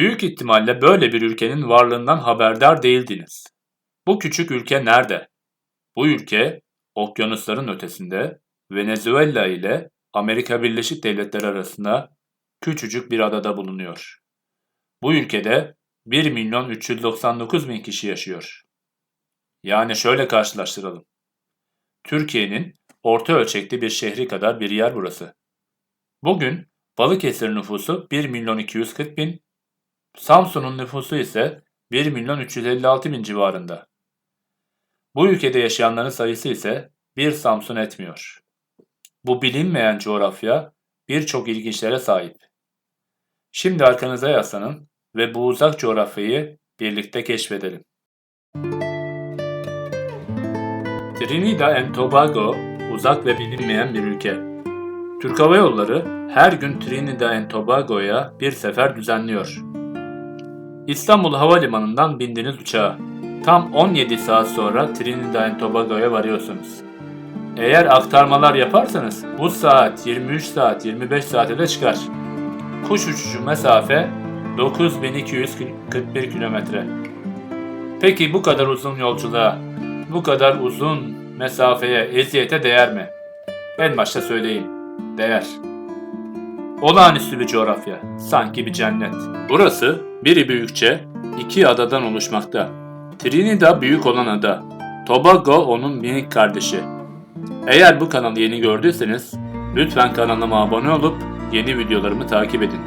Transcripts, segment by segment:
Büyük ihtimalle böyle bir ülkenin varlığından haberdar değildiniz. Bu küçük ülke nerede? Bu ülke okyanusların ötesinde Venezuela ile Amerika Birleşik Devletleri arasında küçücük bir adada bulunuyor. Bu ülkede 1 milyon 399 bin kişi yaşıyor. Yani şöyle karşılaştıralım. Türkiye'nin orta ölçekli bir şehri kadar bir yer burası. Bugün Balıkesir nüfusu 1 milyon 240 bin, Samsun'un nüfusu ise 1 milyon 356 bin civarında. Bu ülkede yaşayanların sayısı ise bir Samsun etmiyor. Bu bilinmeyen coğrafya birçok ilginçlere sahip. Şimdi arkanıza yaslanın ve bu uzak coğrafyayı birlikte keşfedelim. Trinidad and Tobago uzak ve bilinmeyen bir ülke. Türk Hava Yolları her gün Trinidad and Tobago'ya bir sefer düzenliyor. İstanbul Havalimanı'ndan bindiğiniz uçağa tam 17 saat sonra Trinidad Tobago'ya varıyorsunuz. Eğer aktarmalar yaparsanız bu saat 23 saat 25 saate de çıkar. Kuş uçuşu mesafe 9241 kilometre. Peki bu kadar uzun yolculuğa, bu kadar uzun mesafeye, eziyete değer mi? En başta söyleyeyim, değer. Olağanüstü bir coğrafya, sanki bir cennet. Burası biri büyükçe iki adadan oluşmakta. Trinidad büyük olan ada, Tobago onun minik kardeşi. Eğer bu kanalı yeni gördüyseniz lütfen kanalıma abone olup yeni videolarımı takip edin.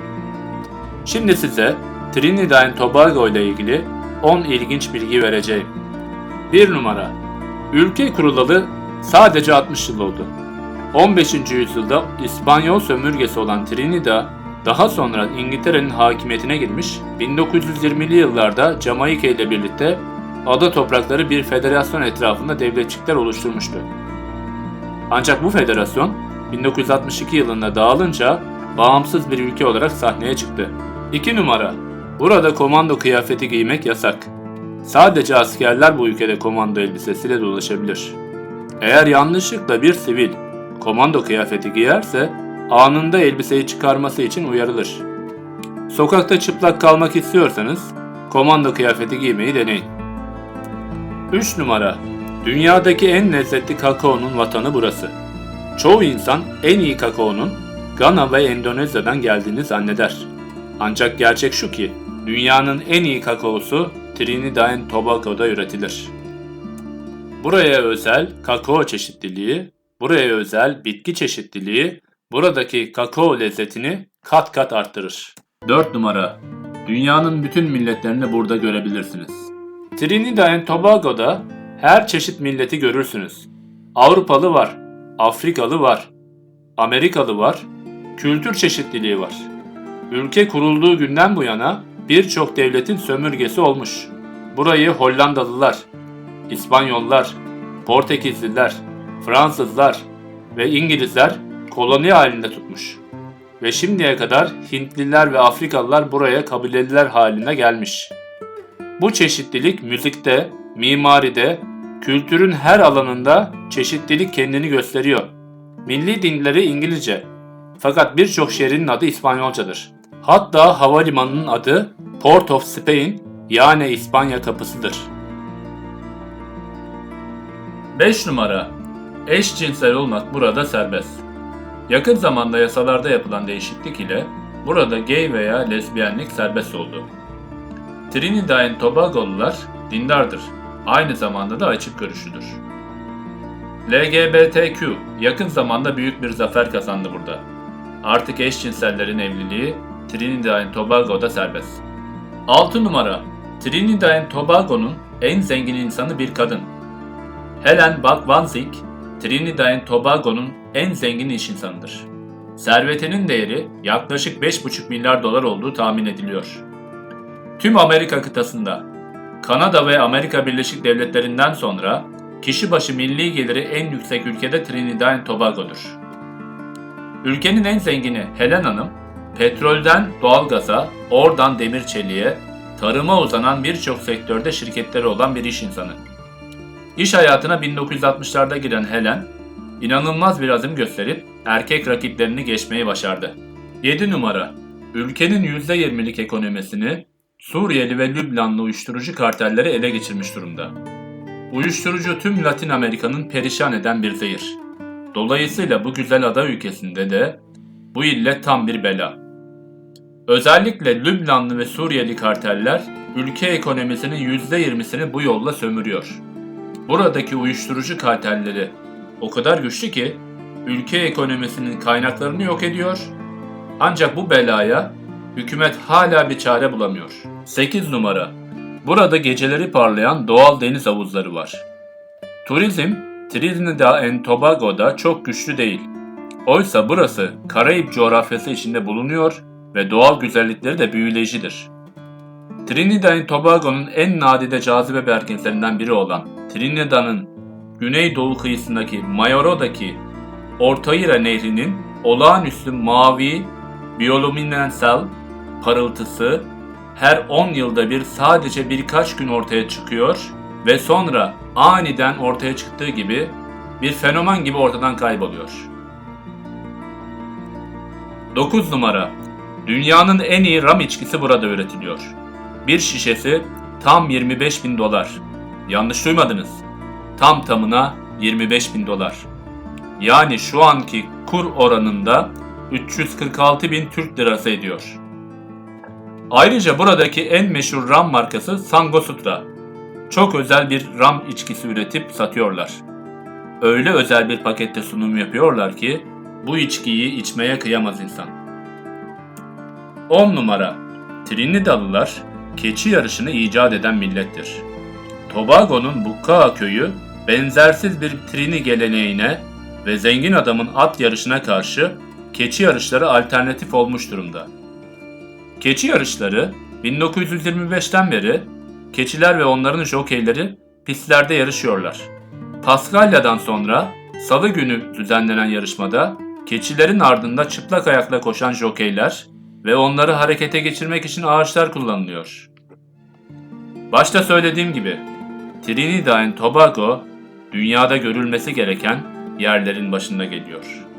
Şimdi size Trinidad Tobago ile ilgili 10 ilginç bilgi vereceğim. 1 numara Ülke kurulalı sadece 60 yıl oldu. 15. yüzyılda İspanyol sömürgesi olan Trinidad, daha sonra İngiltere'nin hakimiyetine girmiş, 1920'li yıllarda Jamaika ile birlikte ada toprakları bir federasyon etrafında devletçikler oluşturmuştu. Ancak bu federasyon 1962 yılında dağılınca bağımsız bir ülke olarak sahneye çıktı. 2 numara. Burada komando kıyafeti giymek yasak. Sadece askerler bu ülkede komando elbisesiyle dolaşabilir. Eğer yanlışlıkla bir sivil komando kıyafeti giyerse anında elbiseyi çıkarması için uyarılır. Sokakta çıplak kalmak istiyorsanız komando kıyafeti giymeyi deneyin. 3 numara. Dünyadaki en lezzetli kakaonun vatanı burası. Çoğu insan en iyi kakaonun Gana ve Endonezya'dan geldiğini zanneder. Ancak gerçek şu ki dünyanın en iyi kakaosu Trinidad and Tobago'da üretilir. Buraya özel kakao çeşitliliği, buraya özel bitki çeşitliliği buradaki kakao lezzetini kat kat arttırır. 4 numara. Dünyanın bütün milletlerini burada görebilirsiniz. Trinidad and Tobago'da her çeşit milleti görürsünüz. Avrupalı var, Afrikalı var, Amerikalı var, kültür çeşitliliği var. Ülke kurulduğu günden bu yana birçok devletin sömürgesi olmuş. Burayı Hollandalılar, İspanyollar, Portekizliler, Fransızlar ve İngilizler koloni halinde tutmuş. Ve şimdiye kadar Hintliler ve Afrikalılar buraya kabileliler haline gelmiş. Bu çeşitlilik müzikte, mimaride, kültürün her alanında çeşitlilik kendini gösteriyor. Milli dinleri İngilizce. Fakat birçok şehrin adı İspanyolcadır. Hatta havalimanının adı Port of Spain yani İspanya kapısıdır. 5 numara Eşcinsel olmak burada serbest. Yakın zamanda yasalarda yapılan değişiklik ile burada gay veya lezbiyenlik serbest oldu. Trinidad and Tobago'lular dindardır. Aynı zamanda da açık görüşlüdür. LGBTQ yakın zamanda büyük bir zafer kazandı burada. Artık eşcinsellerin evliliği Trinidad and Tobago'da serbest. 6 numara Trinidad and Tobago'nun en zengin insanı bir kadın. Helen Zyk, Trinidad and Tobago'nun en zengin iş insanıdır. Servetinin değeri yaklaşık 5,5 milyar dolar olduğu tahmin ediliyor. Tüm Amerika kıtasında, Kanada ve Amerika Birleşik Devletleri'nden sonra kişi başı milli geliri en yüksek ülkede Trinidad and Tobago'dur. Ülkenin en zengini Helen Hanım, petrolden doğalgaza, oradan demir çeliğe, tarıma uzanan birçok sektörde şirketleri olan bir iş insanı. İş hayatına 1960'larda giren Helen, inanılmaz bir azim gösterip erkek rakiplerini geçmeyi başardı. 7 numara ülkenin %20'lik ekonomisini Suriyeli ve Lübnanlı uyuşturucu kartelleri ele geçirmiş durumda. Uyuşturucu tüm Latin Amerika'nın perişan eden bir zehir. Dolayısıyla bu güzel ada ülkesinde de bu illet tam bir bela. Özellikle Lübnanlı ve Suriyeli karteller ülke ekonomisinin %20'sini bu yolla sömürüyor. Buradaki uyuşturucu kartelleri o kadar güçlü ki ülke ekonomisinin kaynaklarını yok ediyor. Ancak bu belaya hükümet hala bir çare bulamıyor. 8 numara. Burada geceleri parlayan doğal deniz havuzları var. Turizm Trinidad and Tobago'da çok güçlü değil. Oysa burası Karayip coğrafyası içinde bulunuyor ve doğal güzellikleri de büyüleyicidir. Trinidad Tobago'nun en nadide cazibe merkezlerinden biri olan Trinidad'ın güneydoğu kıyısındaki Mayoroda'daki Ortaira Nehri'nin olağanüstü mavi, biyoluminesal parıltısı her 10 yılda bir sadece birkaç gün ortaya çıkıyor ve sonra aniden ortaya çıktığı gibi bir fenomen gibi ortadan kayboluyor. 9 numara Dünyanın en iyi ram içkisi burada üretiliyor. Bir şişesi tam 25 bin dolar. Yanlış duymadınız. Tam tamına 25 bin dolar. Yani şu anki kur oranında 346 bin Türk lirası ediyor. Ayrıca buradaki en meşhur ram markası Sangosutra. Çok özel bir ram içkisi üretip satıyorlar. Öyle özel bir pakette sunum yapıyorlar ki bu içkiyi içmeye kıyamaz insan. 10 numara Trinidadlılar keçi yarışını icat eden millettir. Tobago'nun Bukaa köyü benzersiz bir Trini geleneğine ve zengin adamın at yarışına karşı keçi yarışları alternatif olmuş durumda. Keçi yarışları 1925'ten beri keçiler ve onların jokeyleri pistlerde yarışıyorlar. Paskalya'dan sonra salı günü düzenlenen yarışmada keçilerin ardında çıplak ayakla koşan jokeyler ve onları harekete geçirmek için ağaçlar kullanılıyor. Başta söylediğim gibi Trinidad Tobago dünyada görülmesi gereken yerlerin başında geliyor.